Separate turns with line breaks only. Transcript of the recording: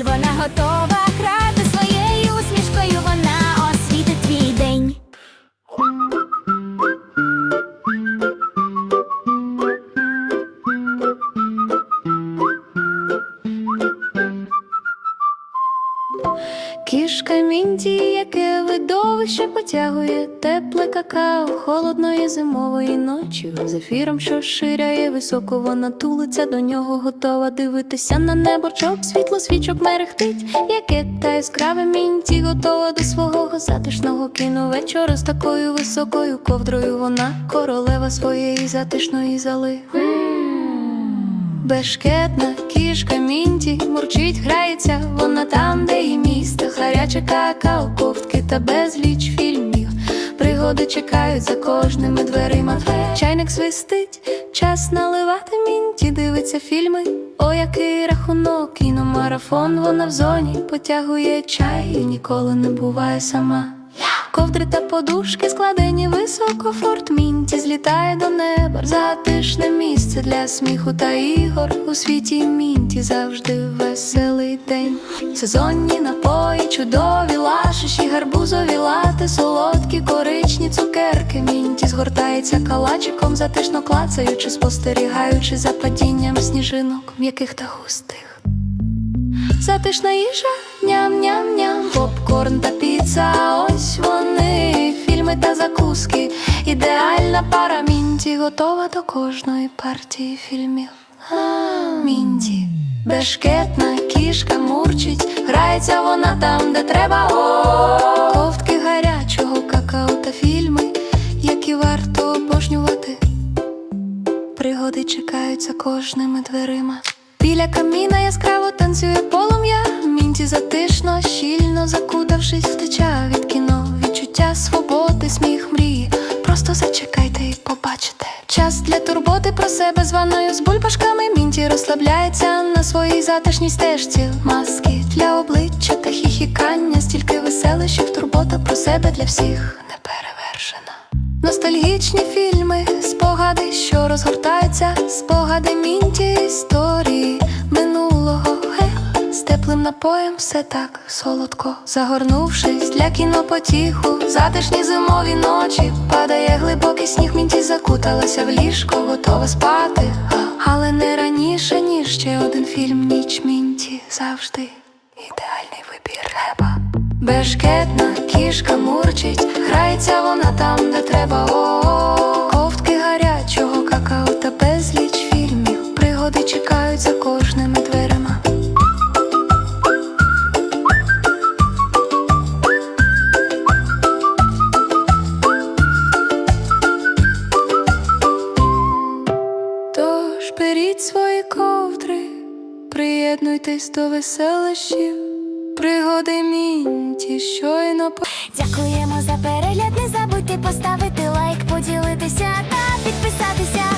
вона готова
Кішка Мінті, яке видовище потягує тепле какао холодної зимової ночі. Зефіром, що ширяє високо, вона тулиться до нього, готова дивитися на небо. Чок, світло свічок мерехтить, яке та яскраве мінті, готова до свого затишного кіновечора з такою високою ковдрою. Вона королева своєї затишної зали. Бешкетна кішка Мінті мурчить, грається, вона там, де місто, ковтки та безліч фільмів. Пригоди чекають за кожними дверима. Чайник свистить, час наливати мінті, дивиться фільми. О, який рахунок, кіномарафон, вона в зоні потягує чай і ніколи не буває сама. Ковдри та подушки складені високо, форт Мінті злітає до неба. Затишне місце для сміху та ігор. У світі Мінті завжди веселий день. Сезонні напої, чудові лашиші, гарбузові лати, солодкі коричні цукерки. Мінті згортається калачиком, затишно клацаючи, спостерігаючи за падінням сніжинок, м'яких та густих. Затишна їжа, ням-ням-ням, попкорн та піца, фільми та закуски. Ідеальна пара Мінті готова до кожної партії фільмів. Мінті, бешкетна кішка мурчить, грається вона там, де треба. Ковтки гарячого какао та фільми, які варто обожнювати. Пригоди чекають за кожними дверима. Біля каміна яскраво танцює полум'я. Мінті затишно, щільно закутавшись, втеча від кіно. Відчуття свободи, сміх мрії. Просто зачекайте і побачите. Час для турботи про себе з ванною з бульбашками. Мінті розслабляється на своїй затишній стежці. Маски для обличчя та хіхікання. Стільки веселищів, турбота про себе для всіх неперевершена. Ностальгічні фільми, спогади, що розгортаються, спогади мінті історії минулого. З теплим напоєм все так солодко. Загорнувшись для кінопотіху, затишні зимові ночі, падає глибокий сніг, мінті закуталася в ліжко, готова спати. Але не раніше, ніж ще один фільм Ніч мінті завжди ідеальний вибір геба. Бешкетна кішка мурчить, грається вона там, де треба. Беріть свої ковдри, приєднуйтесь до веселищів, пригоди мінті щойно по...
Дякуємо за перегляд, не забудьте поставити лайк, поділитися та підписатися.